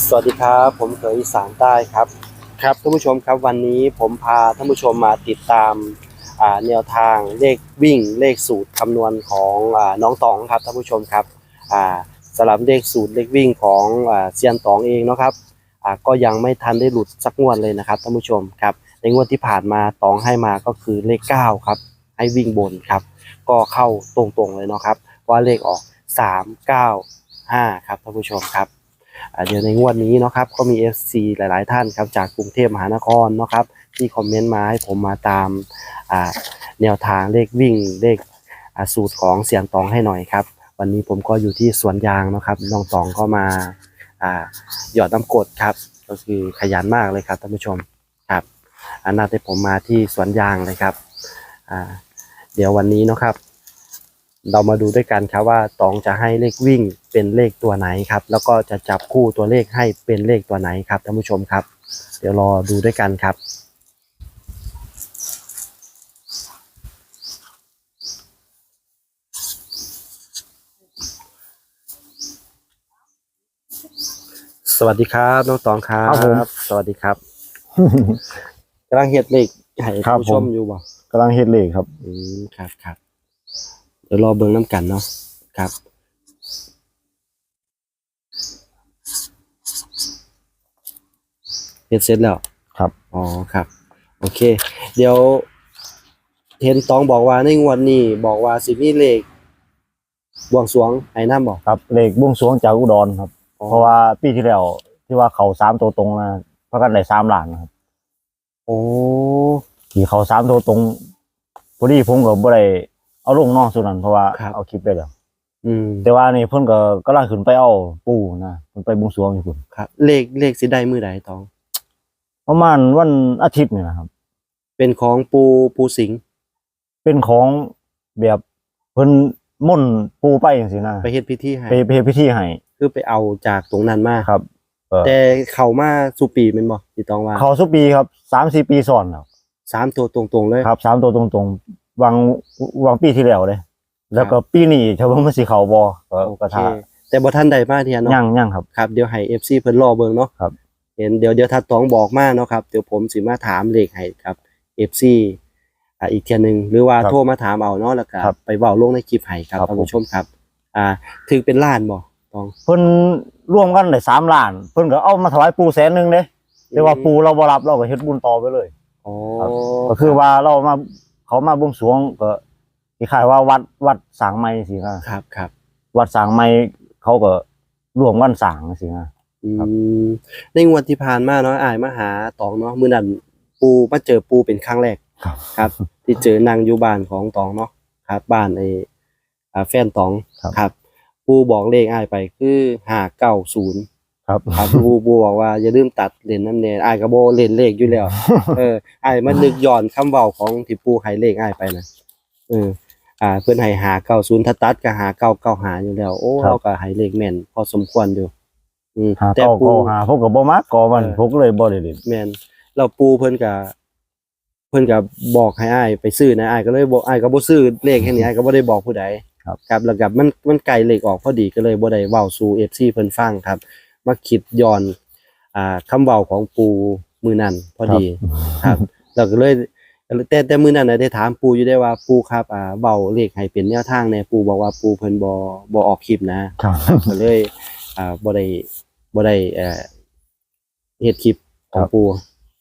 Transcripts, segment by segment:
สวัสดีครับ ผมเคยอีสานใต้ครับ ครับท่านผู้ชมครับวันนี้ผมพาท่านผู้ชมมาติดตามอ่าแนวทางเลขวิ่งเลขสูตรคำนวณของอ่าน้องตองครับท่านผู้ชมครับอ่าสำหรับเลขสูตรเลขวิ่งของอ่าเซียนตองเองเนาะครับอ่าก็ยังไม่ทันได้หลุดสักงวดเลยนะครับท่านผู้ชมครับในงวดที่ผ่านมาตองให้มาก็คือเลข9ครับให้วิ่งบนครับ ก็เข้าตรงๆเลยเนาะครับว่าเลขออก 3 9 5 ครับท่านผู้ชมครับอ่า เดี๋ยวในงวดนี้นะครับก็มี FC หลาย ๆ ท่านครับจากกรุงเทพมหานครนะครับที่คอมเมนต์มาให้ผมมาตามแนวทางเลขวิ่งเลขสูตรของเสียงตองให้หน่อยครับ วันนี้ผมก็อยู่ที่สวนยางนะครับน้องตองก็มาหยอดน้ำกรดครับ ก็คือขยันมากเลยครับท่านผู้ชมครับอันนัดให้ผมมาที่สวนยางเลยครับเดี๋ยววันนี้นะครับ เรามาดูด้วยกันครับว่าตองจะให้เลขวิ่งเป็นเลขตัวไหนครับ แล้วก็จะจับคู่ตัวเลขให้เป็นเลขตัวไหนครับท่านผู้ชมครับ เดี๋ยวรอดูด้วยกันครับสวัสดีครับน้องตองครับครับผม สวัสดีครับกำลังเฮ็ดเลขให้ครัท่านบผู้ชมผมอยู่บ่กำลังเฮ็ดเลขครับ อืมครับครับเดี๋ยวรอเบิ่งน้ำกันเนาะครับเฮ็ดเสร็จแล้วครับ อ๋อครับ โอเค เดี๋ยวเห็นตองบอกว่าในงวดนี้บอกว่าสิมีเลขบวงสรวงไห้น้ำบอกครับเลขบวงสรวงจากอุดรครับ เพราะว่าปีที่แล้วที่ว่าเขาสามตัวตรงนะเพราะกันได้สามล้านนะครับ โอ้ที่เขาสามตัวตรงพอดีผมก็บ่ได้ เอาลงเนอกส่วนนั้นเพราะว่าเอาคลิปไปแล้วอืมแต่ว่านี่เพิ่นก็กำลังขึ้นไปเอาปู่นะเพิ่นไปบวงสรวงอยู่พุ่นครับ เลขเลขสิได้มือใดตอง ประมาณวันอาทิตย์นี่นะครับ เป็นของปูปูสิงห์เป็นของแบบเพิ่นม่นต์ปู่ไปจังซี่นะไปเฮ็ดพิธีให้ไปไปเฮ็ดพิธีให้คือไปเอาจากตรงนั้นมาครับเออแต่เข้ามาสู่ปีแม่นบ่ที่ตองว่าเขาสุปีครับ3-4ปีซ้อนแล้วสามตัวตรงๆเลย ครับสามตัวตรงๆ วางวางปีที่แล้วเลย แล้วก็ปีนี้ถ้าว่ามันสิเขาบอก็โอก็เคท่าแต่บ่ทันใดมาเทียเนาะย่างย่างครับครับเดี๋ยวให้ FC เพิ่นรอเบิ่งเนาะครับเห็นเดี๋ยวเดี๋ยวถ้าตองบอกมาเนาะครับเดี๋ยวผมสิมาถามเลขให้ครับ FC อ่าอีกเทียหนึงหรือว่าครับโทรมาถามเอาเนาะแล้วก็ครับไปเว้าลงในคลิปให้ครับครับท่านผู้ชมครับ อ่าถือเป็นล้านบ่ตองเพิ่นร่วมกันได้สามล้าน เพิ่นก็เอามาถวายปูแสนหนึงเด้แต่ว่าปูเราบ่รับเราก็เฮ็ดบุญต่อไปเลยอ๋อครับก็คือว่าเรามา เขามาบวงสรวงก็คล้ายๆว่าวัดวัดสร้างใหม่สินะครับครับ วัดสร้างใหม่เขาก็ร่วมกันสร้างสินะอืครับมในงวดที่ผ่านมาเนาะอ้ายมาหาตองเนาะมื้อนั้นปูมาเจอปูเป็นครั้งแรกครับครับ ที่เจอนางอยู่บ้านของตองเนาะครับบ้านไอ้อ่าแฟนตองครับครับ ปูบอกเลขอ้ายไปคือ590 ครับครับปูปูบอกว่าอย่าลืมตัดเลนน้ำแน่อ้ายก็บ่เล่นเลขอยู่แล้ว เอออ้ายมันนึกย้อนคำเว้าของที่ปูให้เลขอ้ายไปนะเออ อ่า เพิ่นให้590ถ้าตัดก็5995อยู่แล้ว โอ้ครับ เราก็ให้เลขแม่นพอสมควรอยู่ อืมหาแต่เก้าปูก็หาพวกก็บ่มักก็มันเออพวกก็เลยบ่ได้เล่น แม่นเราปูเพิ่นก็เพิ่นก็บอกให้อ้ายไปซื้อนะอ้ายก็เลยบอกอ้ายก็บ่ซื้อเลขแค่นี้อ้ายก็บ่ได้บอกผู้ใดครับ ครับแล้วก็มันมันไกลเลขออกพอดีก็เลยบ่ได้เว้าสู่ FC เพิ่นฟังครับ มาคิดย้อน อ่าคำเว้าของปูมื้อนั้นพอดีครับเราก็เลยแต่แต่มื้อนั้นน่ะได้ถามปูอยู่ได้ว่าปูครับอ่าเว้าเลขให้เป็นแนวทางแหน่ปูบอกว่าปูเพิ่นบ่บ่ออกคลิปนะครับก็เลย อ่าบ่ได้บ่ได้เอ่อเฮ็ดคลิปของครับปู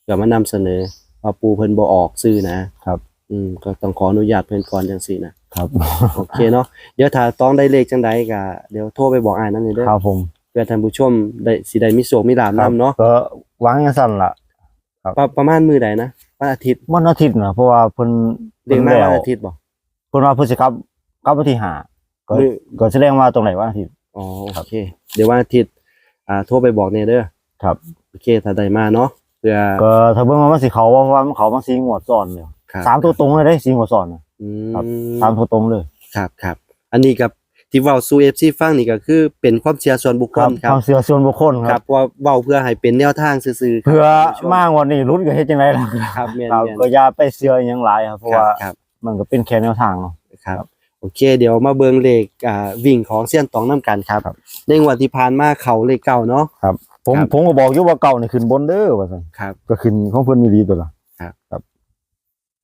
เพื่อมานำเสนอว่าปูเพิ่นบ่ออกชื่อนะครับ อืมก็ต้องขออนุญาตเพิ่นก่อนจังซี่นะครับโอเคเนาะเดี๋ยวถ้าต้องได้เลขจังใดก็เดี๋ยวโทรไปบอกอ้ายนำนี่เด้อครับผม เพื่อท่านผู้ชมได้สิได้มีโชคมีลาภนํเนาะก็หวังอย่างสั้นล่ะประประมาณมื้อใดนะวันอาทิตย์วันอาทิตย์นะเพราะว่าเพิ่นเรียกมาพิ่นวันแล้วอาทิตย์บ่เพิ่นว่าเพิ่นสิกลับกลับวันที่ห้าก็มื้อก็แสดงว่าตรงไหนวันอาทิตย์อ๋อโอเค เดี๋ยววันอาทิตย์อ่าโทรไปบอกเนี่ยเด้อครับโอเคถ้าได้มาเนาะเพื่อก็ถ้าเบิ่งว่ามันสิเขาว่าเพราะว่ามันเขามาสีงวดซ้อนเนี่ยครับสามตัวตรงเลยได้สีงวดซ้อนน่ะอืครับมสามตัวตรงเลยครับครับอันนี้กับ ที่เว้าสู่ FC ฟังนี่ก็คือเป็นความเชื่อส่วนบุคคครัลบครัคบวามเชื่อส่วนบุคคลคครัรับบว่าเว้าเพื่อให้เป็นแนวทางซื่อๆครับเพื่อท่านผู้ชมางวดนี้ลุ้นก็เฮ็ดจังไดล่ะครับแม่นครับแม่นก็อย่าไปเชื่ออหยังหลายครับเพราะว่าครับ มันก็เป็นแค่แนวทางเนาะ ครับโอเค เดี๋ยวมาเบิ่งเลขอ่าวิ่งของเซียนตองนํกันครับ ครับ ในงวดที่ผ่านมาเขาเลขเก่าเนาะ ครับ ผมครับ ผมก็บอกอยู่ว่าเก่านี่ขึ้นบนเด้อว่าซั่นครับ ก็ขึ้นของเพิ่นมีดีตัวละครับ ครับ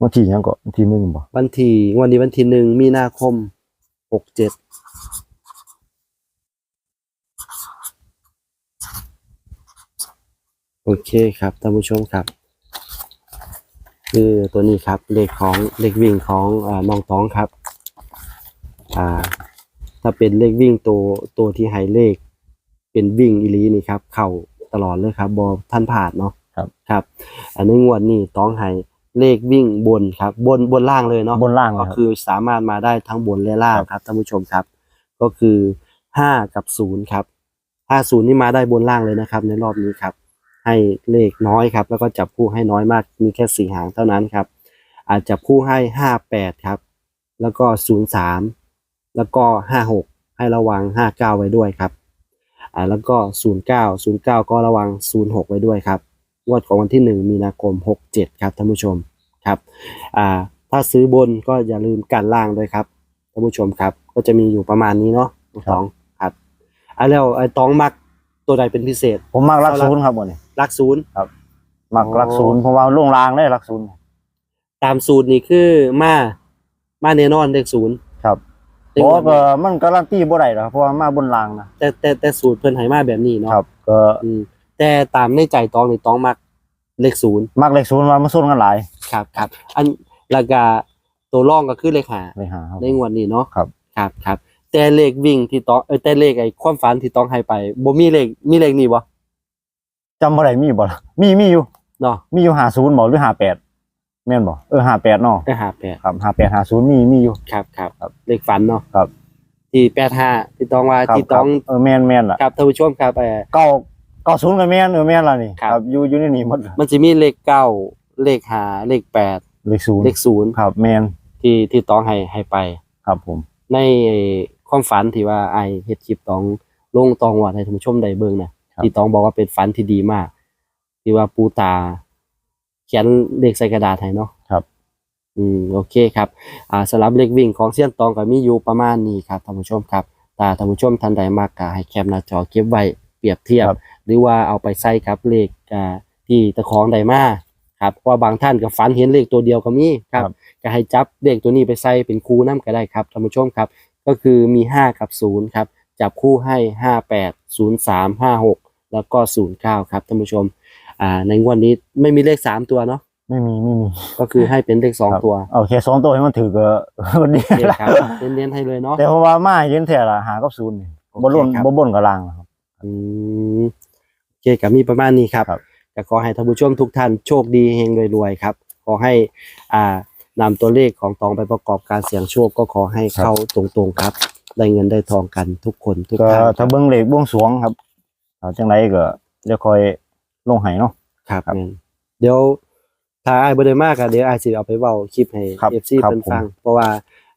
วันที่หยังก็วันที่หนึ่งบ่วันที่งวันนี้วันที่หนึ่งมีนาคมหกเจ็ด โอเคครับท่านผู้ชมครับ คือตัวนี้ครับเลขของเลขวิ่งของอ่าน้องต้องครับ อ่า ถ้าเป็นเลขวิ่งตัวตัวที่ให้เลข เป็นวิ่งอีหลีนี่ครับ เข้าตลอดเลยครับบอท่านผ่านเนาะครับครับ อันในงวดนี้ต้องให้เลขวิ่งบนครับ บนบนล่างเลยเนาะบนล่างเลยก็ครับคือสามารถมาได้ทั้งบนและล่างครับท่านผู้ชมครับ ก็คือห้ากับศูนย์ครับห้าศูนย์นี่มาได้บนล่างเลยนะครับ ในรอบนี้ครับ ให้เลขน้อยครับ แล้วก็จับคู่ให้น้อยมากมีแค่สี่หางเท่านั้นครับอาจจับคู่ให้ห้าแปดครับ แล้วก็ศูนย์สามแล้วก็ห้าหกให้ระวังห้าเก้าไว้ด้วยครับอ่าแล้วก็ศูนย์เก้าศูนย์เก้าก็ระวังศูนย์หกไว้ด้วยครับงวดของวันที่หนึ่งมีนาคมหกเจ็ดครับท่านผู้ชมครับอ่าถ้าซื้อบนก็อย่าลืมกันล่างด้วยครับท่านผู้ชมครับ ก็จะมีอยู่ประมาณนี้เนาะน้องตองครับอะแล้วไอ้ตองมักตัวใดเป็นพิเศษ ผมมักรักเอาละศูนย์ครับวันนี้ ลักศูนย์ มักรักอ๋อศูนย์เพราะว่าลงรางได้รักศูนย์ ตามสูตรนี่คือมามาแน่นอนเลขศูนย์ครับเลขเพราะศูว่านก็มันการันตีบ่ได้หรอกเพราะว่ามาบนรางนะแต่แต่แต่สูตรเพิ่นให้มาแบบนี้เนาะครับ ก็อืมแต่ตามในใจตองนี่ตองมักเลขศูนย์มักเลขศูนย์ว่ามันสู้กันหลายครับครับอันแล้วก็ตัวร่องก็คือเลขหา เลยหาครับ ในงวดนี้เนาะครับ ครับครับแต่เลขวิ่งที่ต้องเออแต่เลขไอ้ความฝันที่ต้องให้ไปบ่มีเลขมีเลขนี้บ่ จำบ่ได้มีบ่ล่ะมีมีอยู่เนาะมีอยู่50บ่หรือ58แม่นบ่เออ58เนาะได้หาแปดครับ58 50มีมีอยู่ ครับครับครับเลขฝันเนาะครับ ที่แปดห้าที่ต้องว่าครับที่ต้องครับเออแม่นแม่นล่ะครับท่านผู้ชมครับเออ เก้าเก้าศูนย์ก็แม่นเออแม่นล่ะนี่ครับอยู่อยู่ในนี้หมดมันจะมีเลขเก้าเลขห้าเลขแปดเลขศูนย์เลขศูนย์ครับแม่นที่ที่ต้องให้ให้ไป ครับผม ในความฝันที่ว่าไอเฮ็ดคลิปต้องลงตองวัดให้ท่านผู้ชมได้เบิ่งนะครับ ที่ต้องบอกว่าเป็นฝันที่ดีมาก ที่ว่าปูตา เขียนเลขใส่กระดาษให้เนาะครับ อืมโอเคครับอ่าสำหรับเลขวิ่งของเซียนตองก็มีอยู่ประมาณนี้ครับท่านผู้ชมครับถ้าท่านผู้ชมท่านใดมากก็ให้แคปหน้าจอเก็บไว้เปรียบเทียบครับหรือว่าเอาไปใส่ครับเลขอ่าที่ตะของใดมาครับเพราะว่าบางท่านก็ฝันเห็นเลขตัวเดียวก็มีครับครับก็ให้จับเลขตัวนี้ไปใส่เป็นคู่น้ำก็ได้ครับท่านผู้ชมครับ ก็คือมี 5 กับ 0 ครับ จับคู่ให้ 5 8 0 3 5 6 แล้วก็0 9ครับท่านผู้ชม อ่า ในงวดนี้ไม่มีเลข3ตัวเนาะไม่มีไม่มี ก็คือให้เป็นเลขครับ2ตัวเอาแค่สองตัวให้มันถือก็ก็ดีเนี่ยแล้วครับเน้นๆให้เลยเนาะ แต่เพราะว่ามาเย็นแท้ละหากับศูนย์นี่โอเคบ่ล้นครับ บ่บนกับล่างนะครับ อืมโอเคกับมีประมาณนี้ครับครับ ก็ขอให้ท่านผู้ชมทุกท่านโชคดีเฮงรวยๆครับ ขอให้อ่านำตัวเลขของตองไปประกอบการเสี่ยงโชคก็ขอให้เข้าตรงๆครับ ได้เงินได้ทองกันทุกคนทุกก็ท่านคถ้ารับเบิ่งเลขบวงสรวงครับ เอาจังไรก็เดี๋ยวคอยลงให้เนาะ ครับครับแม่นเดี๋ยวถ้าไอ้ายบ่ได้มากอะเดี๋ยวไอ้ายสิเอาไปเว้าคลิปให้ ครับ FC ครับ เพิ่นผมฟัง เพราะว่า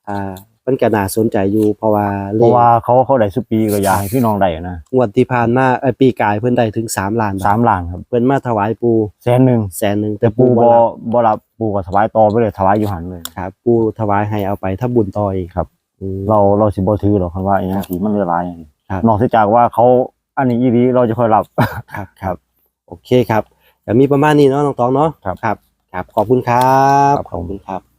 อ่ามันก็น่าสนใจอยู่เพราะว่าเลเพราะขว่าเขาเขาได้สุปีก็อยากให้พี่น้องได้นะงวดที่ผ่านมาเอ้ยปีกายเพิ่นได้ถึง 3 ล้านบาสาทมล้านครับเพิ่นมาถวายปูแสนหนึ่งแสนหนึงแต่แต่ปูปูบ่บ่รับบ่รับปูก็ถวายต่อไปเลยถวายอยู่หันเลย ครับปูถวายให้เอาไปถ้าบุญต่ออีกครับ อืม เราเราสิบ่ถือหรอกคันว่าอย่างที่มันเรือหลายอย่างนี้ครับ นอกจากว่าเขา อันนี้อีหลีเราจะค่อยรับ ครับครับ โอเคครับก็มีประมาณนี้เนาะน้องตองเนาะครับ ครับครับ ขอบคุณครับครับขอบคุณครับ